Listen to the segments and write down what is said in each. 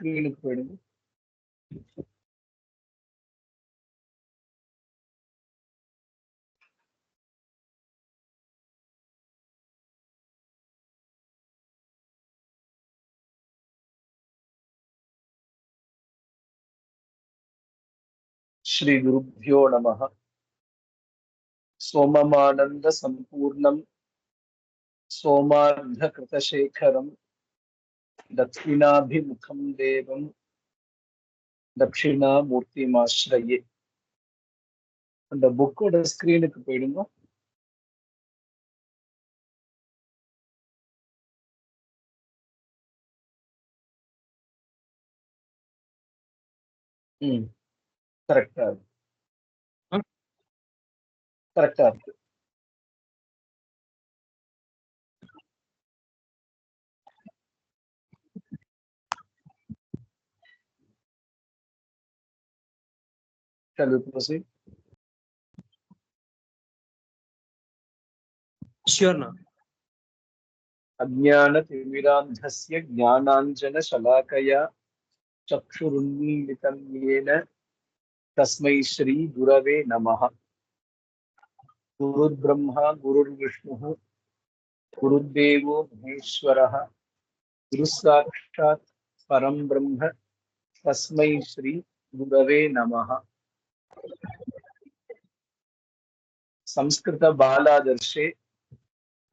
స్క్రీన్కి పెడుగు ശ്രീ ഗുരുഭ്യോ നമ. സോമമാനന്ദ സമ്പൂർണം. സോമാർദ്ധകൃതശേഖരം दक्षिणाभिमुखं देवं தட்சிணாமூர்த்திமாஸ்ரயே அந்த புக்கோட ஸ்கிரீனுக்கு போயிடுங்க ம் கரெக்டா இருக்கு கரெக்டா இருக்கு Shall we proceed? Sure, now. अज्ञानतिमिरान्धस्य ज्ञानाञ्जनशलाकया चक्षुरुन्मीलितं येन तस्मै श्रीगुरवे नमः गुरुर्ब्रह्मा गुरुर्विष्णुः गुरुर्देवो महेश्वरः गुरुस्साक्षात् परं ब्रह्म तस्मै श्रीगुरवे नमः संस्कृतबालादर्शे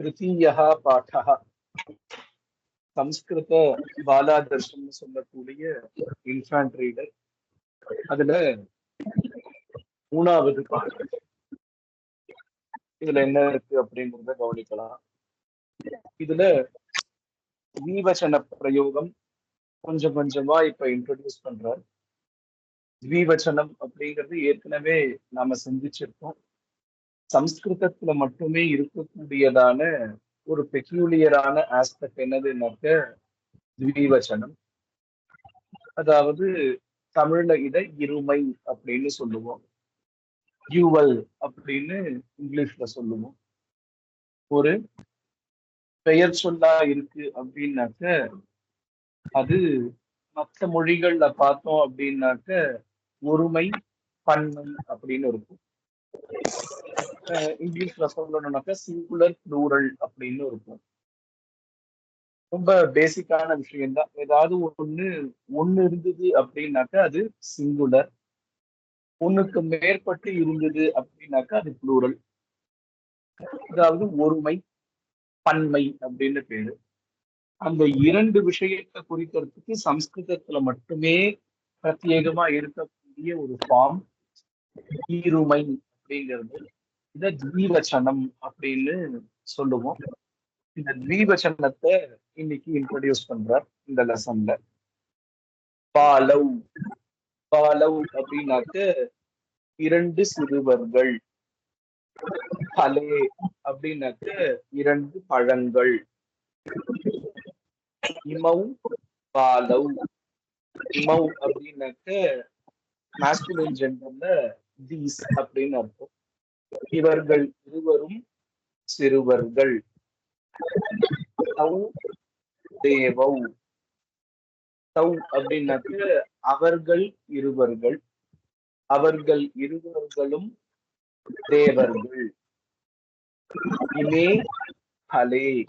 तृतीयः पाठः சம்ஸ்கிருத பாலாதர்ஷன் சொல்லக்கூடிய இன்ஃபான்ட் ரீடர் அதுல மூணாவது பாடம் இதுல என்ன இருக்கு அப்படிங்கறத கவனிக்கலாம் இதுல தீவச்சன பிரயோகம் கொஞ்சம் கொஞ்சமா இப்ப இன்ட்ரோடியூஸ் பண்றார் தீவச்சனம் அப்படிங்கிறது ஏற்கனவே நாம சிந்திச்சிருக்கோம். சம்ஸ்கிருதத்துல மட்டுமே இருக்கக்கூடியதான ஒரு பெக்யூலியரான ஆஸ்பெக்ட் என்னதுன்னாக்க திவீவச்சனம் அதாவது தமிழ்ல இதை இருமை அப்படின்னு சொல்லுவோம். யூவல் அப்படின்னு இங்கிலீஷ்ல சொல்லுவோம். ஒரு பெயர் சொல்லா இருக்கு அப்படின்னாக்க அது மற்ற மொழிகள்ல பார்த்தோம் அப்படின்னாக்க ஒருமை பன்மை அப்படின்னு இருக்கும். இங்கிலீஷ்ல சொல்லணும்னாக்கா சிங்குலர் ப்ளூரல் அப்படின்னு இருக்கும். ரொம்ப பேசிக்கான விஷயம் தான் ஏதாவது ஒண்ணு ஒண்ணு இருந்தது அப்படின்னாக்கா அது சிங்குலர் ஒண்ணுக்கு மேற்பட்டு இருந்தது அப்படின்னாக்கா அது ப்ளூரல் அதாவது ஒருமை பன்மை அப்படின்னு பேரு. அந்த இரண்டு விஷயத்தை குறிக்கிறதுக்கு சம்ஸ்கிருதத்துல மட்டுமே பிரத்யேகமா இருக்கக்கூடிய ஒரு ஃபார்ம் ஈருமை அப்படிங்கிறது. இந்த தீவச்சனம் அப்படின்னு சொல்லுவோம். இந்த தீவச்சனத்தை இன்னைக்கு இன்ட்ரடியூஸ் பண்றார் இந்த லெசன்ல பாலவ் பாலவ் அப்படின்னாக்க இரண்டு சிறுவர்கள். பலே அப்படின்னாக்க இரண்டு பழங்கள். இமௌ பாலவ். இமௌ அப்படின்னாக்க மாஸ்குலின் ஜெண்டர்ல தீஸ் அப்படின்னு அர்த்தம். இவர்கள் இருவரும் சிறுவர்கள். தேவௌ தௌ அப்படின்னாக்க அவர்கள் இருவர்கள். அவர்கள் இருவர்களும் தேவர்கள். இமே ஹலே.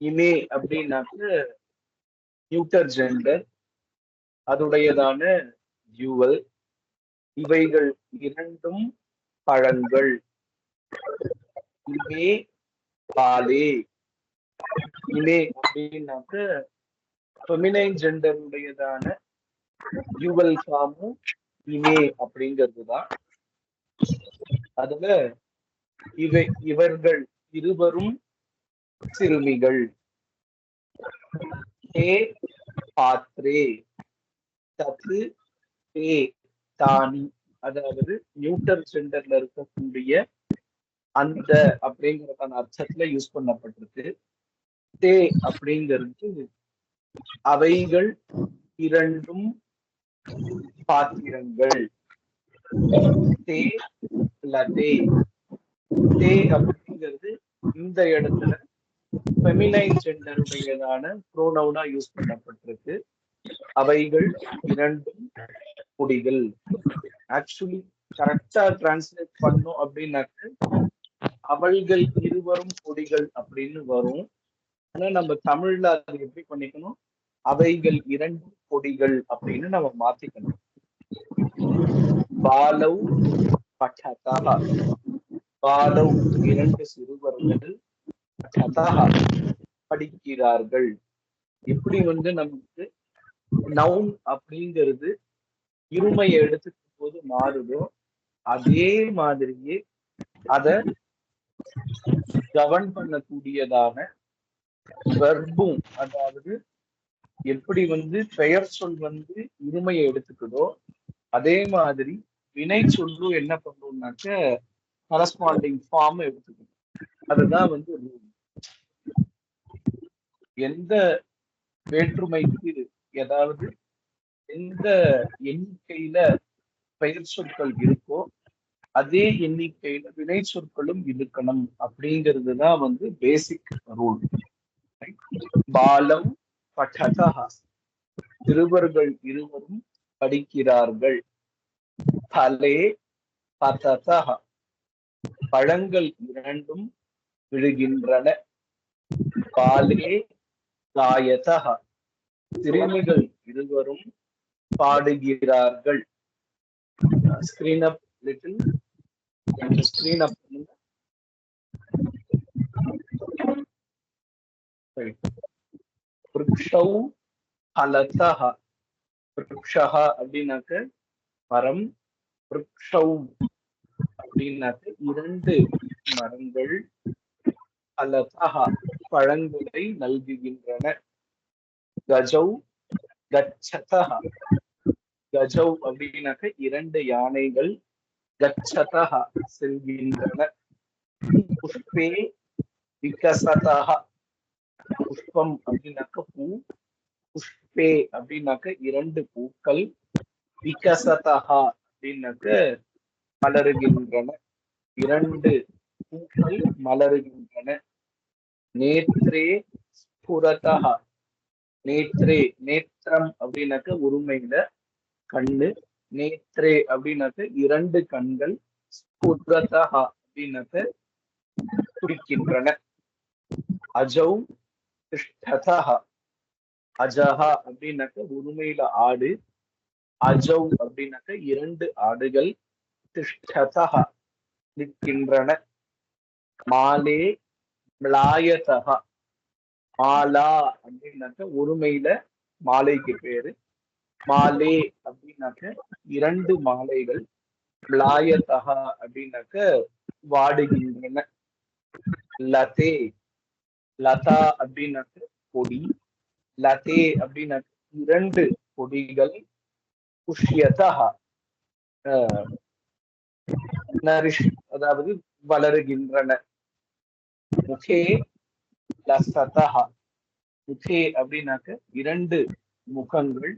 இமே அப்படின்னாக்க நியூட்டர் ஜெண்டர் அதுடையதான யூவல் இவைகள் இரண்டும் பழங்கள். இமே பாலே இமே அப்படின்னாக்க ஃபெமினைன் ஜெண்டருடையதான யூவல் ஃபார்மும் இமே அப்படிங்கிறது தான் அதுல இவை இவர்கள் இருவரும் சிறுமிகள். ஏ பாத்ரே. தத்து பே தானி. அதாவது நியூட்டர் சென்டர்ல இருக்கக்கூடிய அந்த அப்படிங்கறதான அர்த்தத்துல யூஸ் பண்ணப்பட்டிருக்கு. தே அப்படிங்கிறது அவைகள் இரண்டும் பாத்திரங்கள். தே லதே தே. அப்படிங்கிறது இந்த இடத்துல ஃபெமினைன் ஜெண்டருடையதான ப்ரோனவுனா யூஸ் பண்ணப்பட்டிருக்கு. அவைகள் இரண்டும் கொடிகள் ஆக்சுவலி கரெக்டா டிரான்ஸ்லேட் பண்ணும் அப்படின்னாக்க அவள்கள் இருவரும் கொடிகள் அப்படின்னு வரும். ஆனா நம்ம தமிழ்ல அதை எப்படி பண்ணிக்கணும்? அவைகள் இரண்டு கொடிகள் அப்படின்னு நம்ம மாத்திக்கணும். பாலவ் பட்டதா பாலவ் இரண்டு சிறுவர்கள் பட்டதா படிக்கிறார்கள். எப்படி வந்து நமக்கு நவுன் அப்படிங்கிறது இருமையை எடுத்துக்கும் போது மாறுதோ அதே மாதிரியே அத கவர்ன் பண்ணக்கூடியதான வெர்பும் அதாவது எப்படி வந்து பெயர் சொல் வந்து இருமையை எடுத்துக்குதோ அதே மாதிரி வினை சொல்லும் என்ன பண்ணும்னாக்க கரஸ்பாண்டிங் ஃபார்ம் எடுத்துக்கணும். அதுதான் வந்து ரூல் எந்த வேற்றுமைக்கு ஏதாவது எந்த எண்ணிக்கையில பெயர் சொற்கள் இருக்கோ அதே எண்ணிக்கையில வினை சொற்களும் இருக்கணும். அப்படிங்கிறது தான் வந்து பேசிக் ரூல் பாலம் பட்டதா சிறுவர்கள் இருவரும் படிக்கிறார்கள். பலே பததா. பழங்கள் இரண்டும் விழுகின்றன. பாலே காயதா. சிறுமிகள் இருவரும் பாடுகிறார்கள். Screen up little screen up பண்ணுங்க விருக்ஷௌ ஹலதஹ விருக்ஷஹ அப்படின்னாக்க மரம். விருக்ஷௌ அப்படின்னாக்க இரண்டு மரங்கள். ஹலதஹ பழங்களை நல்குகின்றன. கஜௌ கச்சதா. கஜௌ அப்படின்னாக்க இரண்டு யானைகள் கச்சதா செல்கின்றன. புஷ்பே விகசதா. புஷ்பம் அப்படின்னாக்க பூ. புஷ்பே அப்படின்னாக்க இரண்டு பூக்கள். விகசதா அப்படின்னாக்க மலருகின்றன. இரண்டு பூக்கள் மலருகின்றன. நேற்றே ஸ்புரதஹா நேத்ரே நேத்திரம் அப்படின்னாக்க உரிமையில கண்ணு நேத்ரே அப்படின்னாக்க இரண்டு கண்கள் ஸ்புரதஹா அப்படின்னாக்க துடிக்கின்றன அஜௌ திஷ்டதஹா. அஜஹா அப்படின்னாக்க உரிமையில ஆடு அஜௌ அப்படின்னாக்க இரண்டு ஆடுகள் திஷ்டதா நிற்கின்றன. மாலே மிளாயதஹ மாலா அப்படின்னாக்க ஒருமையில மாலைக்கு பேரு. மாலே அப்படின்னாக்க இரண்டு மாலைகள். லாயத்தகா அப்படின்னாக்க வாடுகின்றன. லதே லதா அப்படின்னாக்க கொடி லதே அப்படின்னாக்க இரண்டு கொடிகள் புஷ்யதா நரிஷ் அதாவது வளருகின்றன. முகே லசதஹா முகே அப்படின்னாக்க இரண்டு முகங்கள்.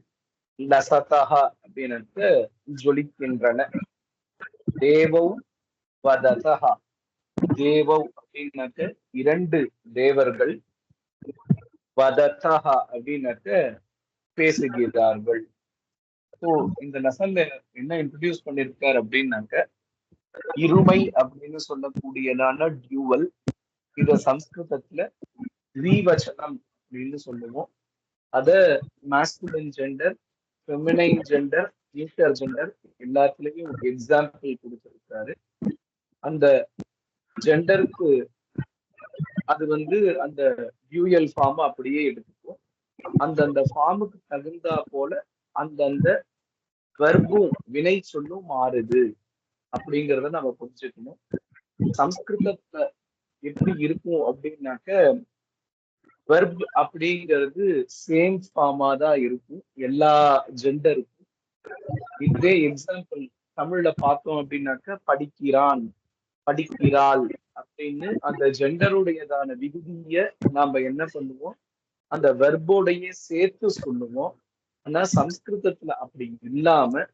லசதஹா அப்படின்னாக்க ஜொலிக்கின்றன. தேவௌ வததஹா. தேவௌ அப்படின்னாக்க இரண்டு தேவர்கள். வததஹா அப்படின்னாக்க பேசுகிறார்கள். ஸோ இந்த லெசன்ல என்ன இன்ட்ரடியூஸ் பண்ணிருக்கார் அப்படின்னாக்க இருமை அப்படின்னு சொல்லக்கூடியதான டியூவல் இத சம்ஸ்கிருதத்துல த்ரீவச்சனம் அப்படின்னு சொல்லுவோம். அத masculine gender feminine gender inter gender எல்லாத்துலயும் ஒரு எக்ஸாம்பிள் கொடுத்துருக்காரு அந்த ஜெண்டருக்கு அது வந்து அந்த டியூயல் ஃபார்ம் அப்படியே எடுத்துக்கும் அந்தந்த ஃபார்முக்கு தகுந்தா போல அந்தந்த வர்பும் வினை சொல்லும் மாறுது அப்படிங்கிறத நம்ம புரிஞ்சுக்கணும். சம்ஸ்கிருதத்துல எப்படி இருக்கும் அப்படின்னாக்க வெர்ப் அப்படிங்கிறது சேம் ஃபார்மா தான் இருக்கும். எல்லா ஜெண்டருக்கும் இதே எக்ஸாம்பிள் தமிழ்ல பார்த்தோம் அப்படின்னாக்க படிக்கிறான் படிக்கிறாள் அப்படின்னு அந்த ஜெண்டருடையதான விகுதிய நாம என்ன பண்ணுவோம்? அந்த வெர்போடைய சேர்த்து சொல்லுவோம். ஆனா சம்ஸ்கிருதத்துல அப்படி இல்லாம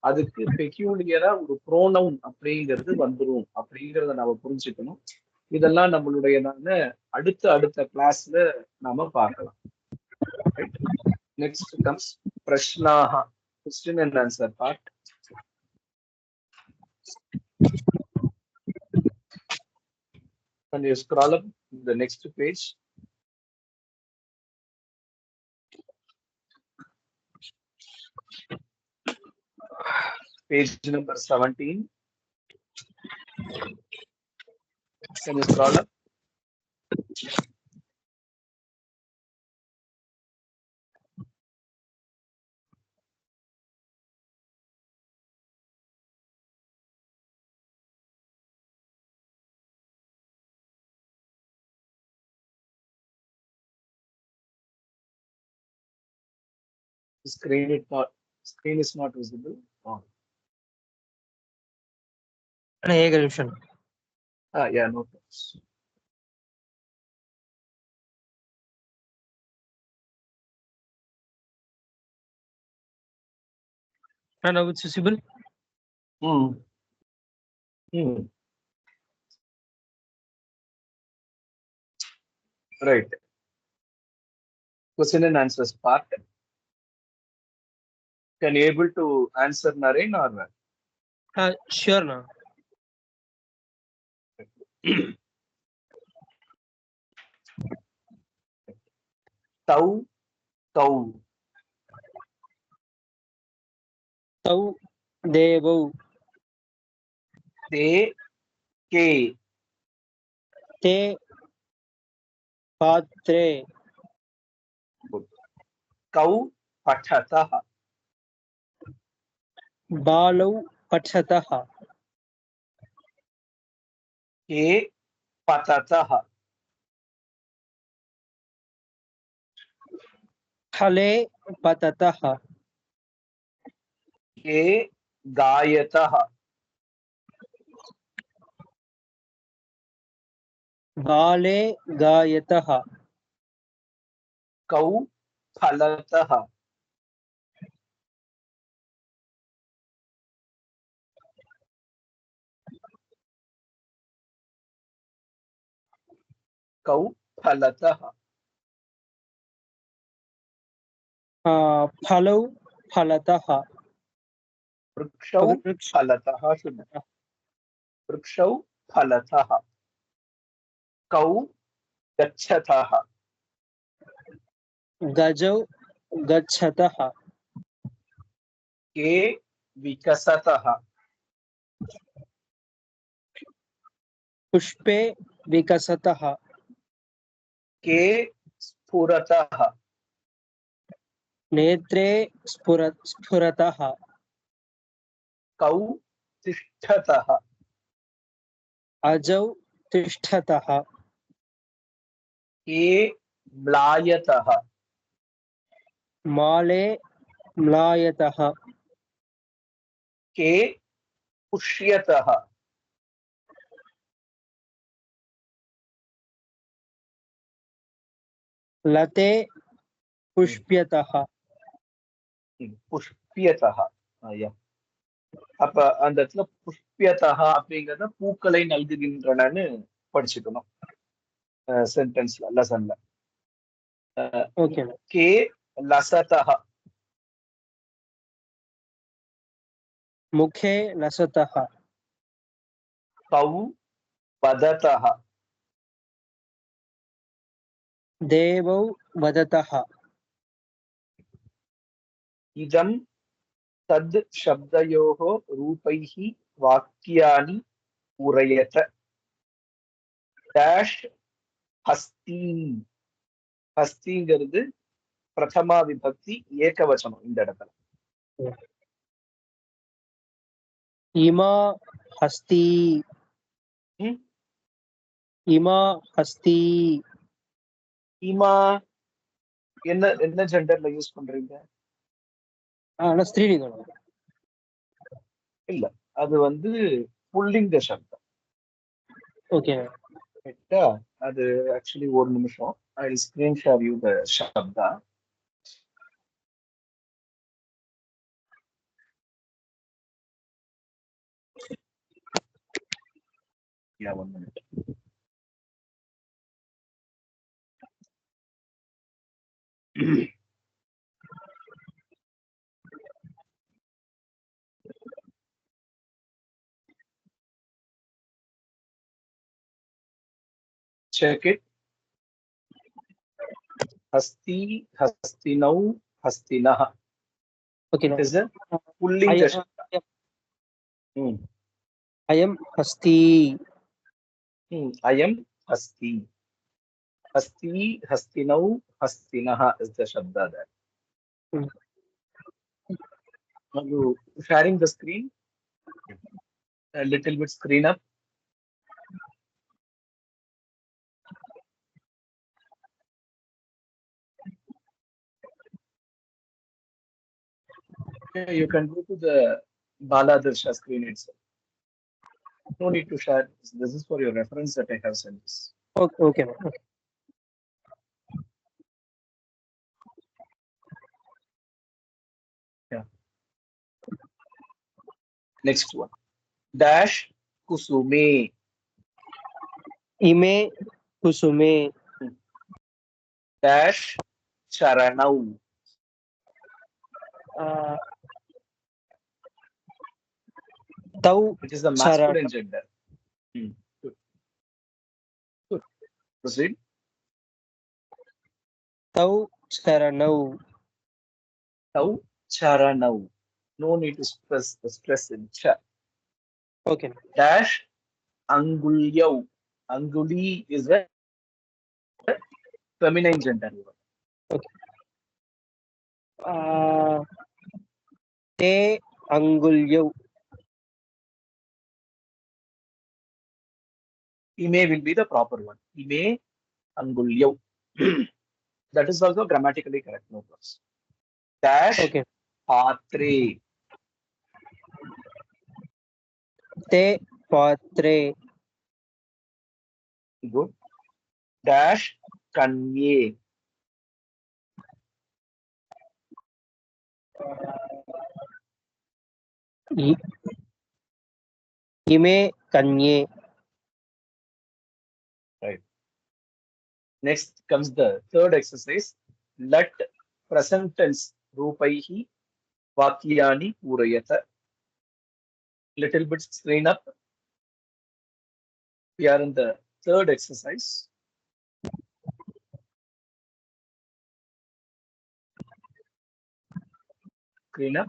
அதுக்கு பெக்யூலியரா ஒரு ப்ரோனவுன் அப்படிங்கிறது வந்துரும் அப்படிங்கிறத நாம புரிஞ்சுக்கணும். இதெல்லாம் நம்மளுடைய நான் அடுத்த அடுத்த கிளாஸ்ல நாம பார்க்கலாம் next comes பிரஷ்னாக question and answer part and you scroll up the next page page number Can you scroll? Screen it not screen is not visible. Oh. एक relation uh, yeah, no thanks. And now it's visible. Mm. Mm. Right. Question and answers part. Can you able to answer Naren or? Uh, sure, no. तौ तौ तौ देव ते के। ते पात्रे। कौ पठतः। बालौ पठतः। के पततः खले पततः के गायतः बाले गायतः कौ फलतः phalatah, फलौ फलतः। वृक्षौ फलतः शुद्ध वृक्षौ फलतः। कौ गच्छतः। गजौ गच्छतः। के विकसतः। पुष्पे विकसतः। के स्फुरतः। नेत्रे स्फुर स्फुरतः। कौ तिष्ठतः अजौ तिष्ठतः। के म्लायतः। माले म्लायतः। के पुष्यतः। लते पुष्प्यतः புஷ்பியதா ஐயா அப்ப அந்த இடத்துல புஷ்பியதா அப்படிங்கறத பூக்களை நல்குகின்றனன்னு படிச்சுக்கணும் சென்டென்ஸ்ல லெசன்ல ओके கே லசதா मुखे लसतः கௌ வததா தேவௌ வததா இதம் தத் சப்தயோகோ ரூபைஹி வாக்கியானி உரையத டேஷ் ஹஸ்தி ஹஸ்திங்கிறது பிரதமா விபக்தி ஏகவச்சனம் இந்த இடத்துல இமா ஹஸ்தி இமா ஹஸ்தி ஹீமா என்ன என்ன ஜெண்டர்ல யூஸ் பண்றீங்க? ஆனா ஸ்ரீநிகோலம் இல்ல அது வந்து புல்லிங்க சப்தம் ஓகே. அது ஆக்சுவலி ஒரு நிமிஷம். I screen share you the Saptah Yeah, one minute. check it hasti hastinau hastinah okay no. is a fully I, am, I, am, hmm. I am hasti hmm. i am hasti hasti hastinau Hastinah is the Shabda there. Hmm. Are you sharing the screen? A little bit screen up. Yeah, you can go to the Baladarsha screen itself. No need to share. This is for your reference that I have sent this. Okay, okay, okay. Next one. Dash Kusume. Ime Kusume. Dash Charanau. Uh, Tau Which is the Charana. masculine gender. Hmm. Good. Good. Proceed. Tau Charanau. Tau Charanau. No need to stress the stress in cha. Okay. Dash Angulyau. Anguli is a feminine gender. Okay. Uh, Te Angulyau. Ime will be the proper one. Ime Angulyau. that is also grammatically correct. No plus. Dash Okay. Patre. Te पौत्रे Good. Dash kanye. Ime kanye. right next comes the third exercise let present tense rupaihi वाक्यानि urayata. little bit screen up. We are in the third exercise. Screen up.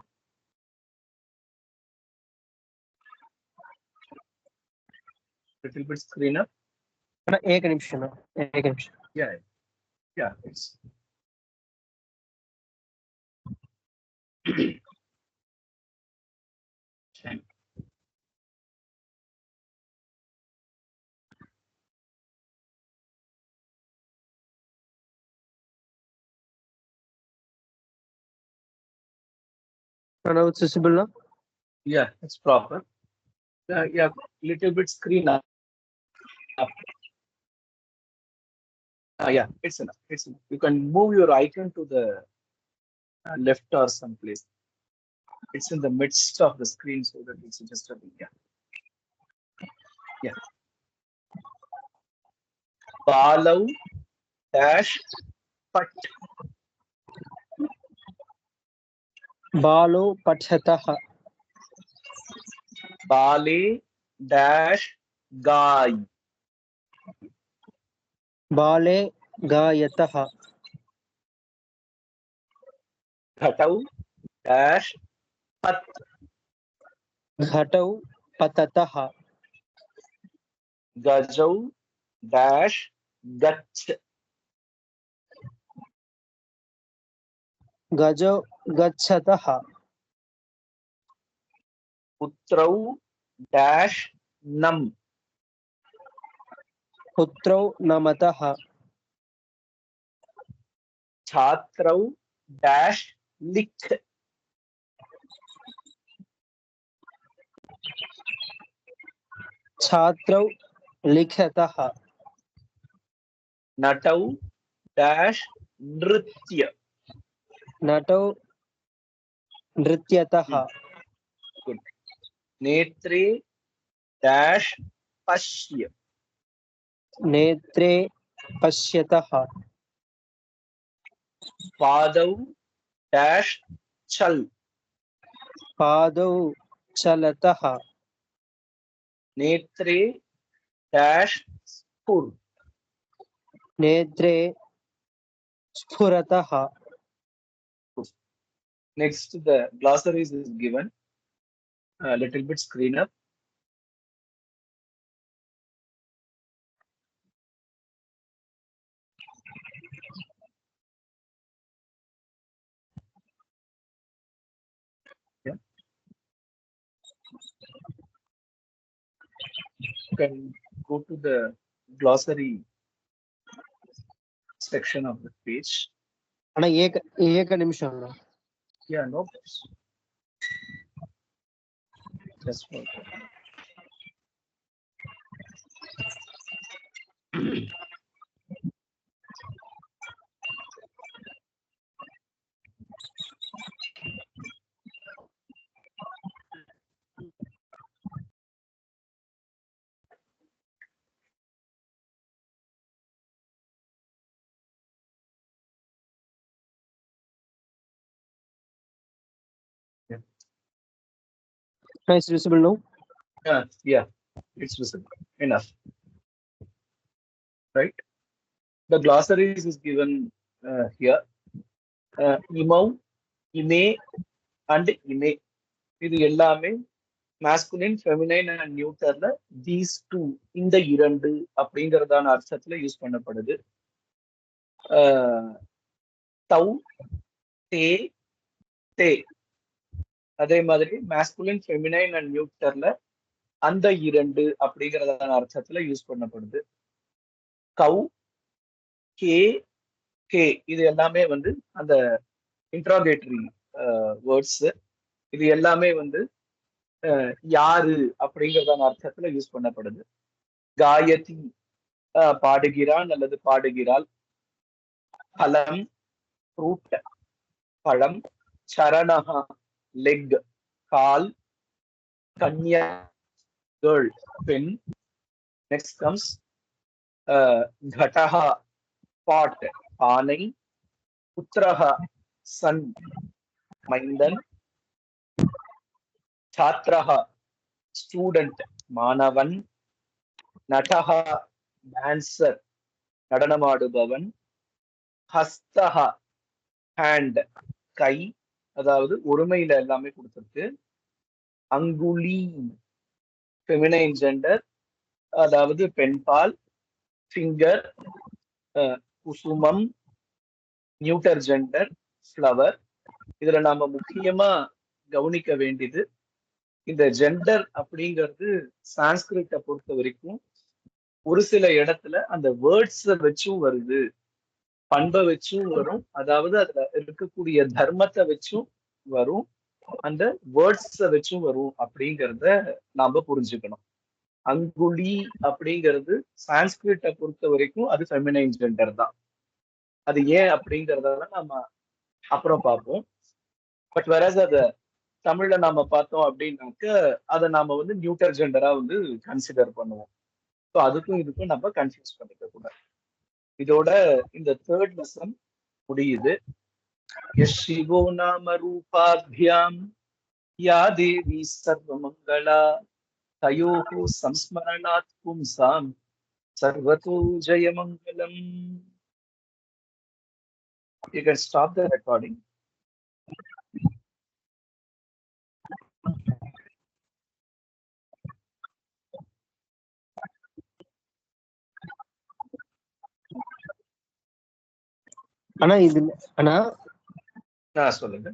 Little bit screen up. Yeah, yeah, एक Now it's visible now. Yeah, it's proper. Uh, yeah, little bit screen up. up. Ah, yeah, it's enough. It's enough. You can move your icon to the uh, left or someplace. It's in the midst of the screen so that it's just a yeah. Yeah. Balau dash pat बालो पठतः। बाले dash गाय बाले गायतः। घटौ dash पत। घटौ पततः। गजौ dash गच्छ। गजौ गच्छतः। putrau dash nam पुत्रौ नमतः। छात्रौ dash लिख। छात्रौ लिखतः। नटौ dash नृत्य। नटौ नृत्यतः। नेत्रे dash पश्य। नेत्रे पश्यतः। पादौ dash चल पादौ चलतः। नेत्रे dash स्फुर। नेत्रे स्फुरतः। Next, the glossary is given. A little bit screen up. You can go to the glossary section of the page. ಅಣ್ಣ ಏಕ ಏಕ ನಿಮಿಷ yeah, no. That's what. it's visible now. Yeah, yeah, it's visible enough. Right? The glossaries is given uh, here. Uh, imam, ime, and ime. இது எல்லாமே masculine feminine and நியூட்டர்ல these two இந்த இரண்டு அப்படிங்கிறதான அர்த்தத்துல யூஸ் பண்ணப்படுது தௌ தே தே அதே மாதிரி மேஸ்குலின் ஃபெமினைன் அண்ட் நியூட்டர்ல அந்த இரண்டு அப்படிங்கறதான அர்த்தத்துல யூஸ் பண்ணப்படுது. கவு கே கே இது எல்லாமே வந்து அந்த இன்ட்ராகேட்டரி வேர்ட்ஸ் இது எல்லாமே வந்து யாரு அப்படிங்கறதான அர்த்தத்துல யூஸ் பண்ணப்படுது. காயத்தி பாடுகிறான் அல்லது பாடுகிறாள். பலம் ஃப்ரூட் பழம் சரணஹா லெக் கால் கன்யா கேர்ள் பெண் நெக்ஸ்ட் கம்ஸ் घटः பாட் பானை புத்திரः சன் மைந்தன் छात्रः ஸ்டூடெண்ட் மாணவன் நடः டான்சர் நடனமாடுபவன் ஹஸ்தஹ ஹேண்ட் கை அதாவது ஒருமையில எல்லாமே கொடுத்துருக்கு. அங்குலி ஃபெமினைன் ஜெண்டர் அதாவது பெண்பால் ஃபிங்கர் குசுமம் நியூட்டர் ஜெண்டர் ஃப்ளவர் இதுல நாம முக்கியமா கவனிக்க வேண்டியது இந்த ஜெண்டர் அப்படிங்கிறது சான்ஸ்கிரிட்டை பொறுத்த வரைக்கும் ஒரு சில இடத்துல அந்த வேர்ட்ஸ வச்சும் வருது. பண்பை வச்சும் வரும். அதாவது அதுல இருக்கக்கூடிய தர்மத்தை வச்சும் வரும். அந்த வேர்ட்ஸ வச்சும் வரும் அப்படிங்கிறத நாம புரிஞ்சுக்கணும். அங்குலி அப்படிங்கிறது சான்ஸ்கிரிட்ட பொறுத்த வரைக்கும் அது ஃபெமினைன் ஜெண்டர் தான். அது ஏன் அப்படிங்கிறதெல்லாம் நம்ம அப்புறம் பார்ப்போம். பட் வேற அத தமிழ்ல நாம பார்த்தோம் அப்படின்னாக்க அதை நாம வந்து நியூட்டர் ஜெண்டரா வந்து கன்சிடர் பண்ணுவோம். ஸோ அதுக்கும் இதுக்கும் நம்ம கன்ஃபியூஸ் பண்ணிக்க கூடாது. இதோட இந்த தேர்ட் லெசன் முடியுது யஸ்ரிவோ நாம ரூபாத்யாம் யா தேவி சர்வமங்களா தயோகோ சம்ஸ்மரணாத் பும்சாம் சர்வதோ ஜெயமங்கலம் You can stop the recording. ஆனா இது ஆனா நான் சொல்லுங்க.